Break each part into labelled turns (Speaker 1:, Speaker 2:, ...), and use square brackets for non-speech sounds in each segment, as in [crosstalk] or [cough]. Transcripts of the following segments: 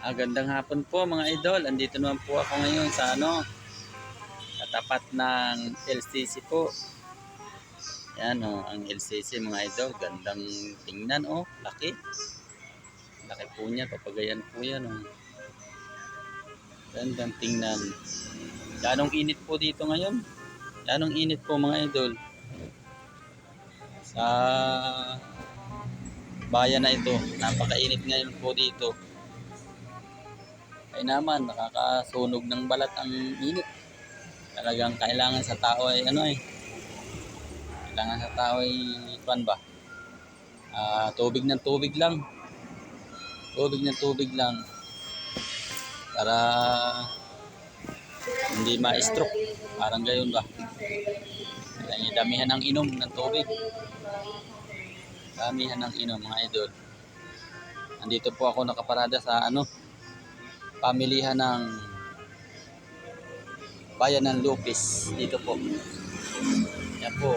Speaker 1: Ah, gandang hapon po mga idol. Andito naman po ako ngayon sa ano, katapat ng LCC po. Yan oh, ang LCC mga idol. Gandang tingnan oh, laki. Laki po niya, papagayan po yan oh. Gandang tingnan. Ganong init po dito ngayon. Ganong init po mga idol. Sa bayan na ito. Napakainit ngayon po dito. Ay naman, nakakasunog ng balat ang init. Talagang kailangan sa tao ay ano eh. Kailangan sa tao ay kuan ba? Ah, tubig ng tubig lang. Tubig ng tubig lang. Para hindi ma-stroke. Parang gayon ba? Kailangan damihan ng inom ng tubig. Damihan ng inom mga idol. Andito po ako nakaparada sa ano, pamilihan ng bayan ng Lopez dito po. Yan po,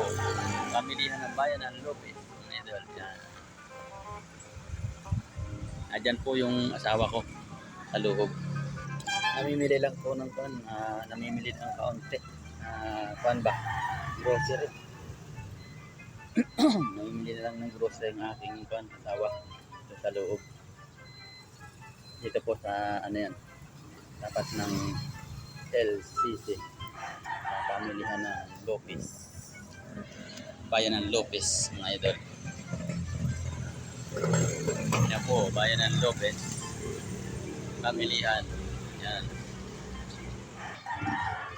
Speaker 1: pamilihan ng bayan ng Lopez. Idol, yan. Ayan po yung asawa ko sa loob. Namimili lang po ng pan, ah, namimili ng kaunti. Uh, pan ba? Grocery. [clears throat] namimili na lang ng grocery ang aking pan, asawa sa loob dito po sa ano yan tapat ng LCC pamilihan ng Lopez. Bayan ng Lopez mga idol. Yan po bayan ng Lopez. Pamilihan. Yan.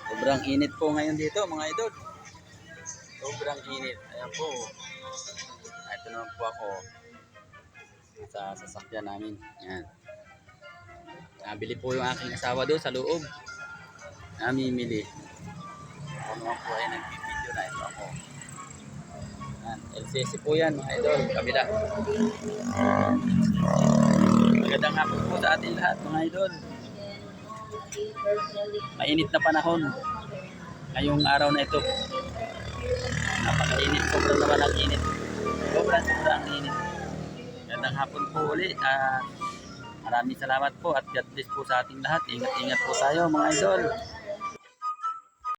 Speaker 1: Sobrang init po ngayon dito mga idol. Sobrang init. Ayan po. Ito naman po ako. Sa sasakyan namin. Yan Nabili po yung aking asawa doon sa loob. Namimili. Ako naman po ay nagbibideo na ito ako. Yan. LCC po yan mga idol. Kabila. Magandang hapon po sa ating lahat mga idol. Mainit na panahon. Ngayong araw na ito. Napakainit. Sobrang naman ang init. Sobrang sobrang init. Magandang hapon po ulit. Ah, Maraming salamat po at God bless po sa ating lahat. Ingat-ingat po tayo mga idol.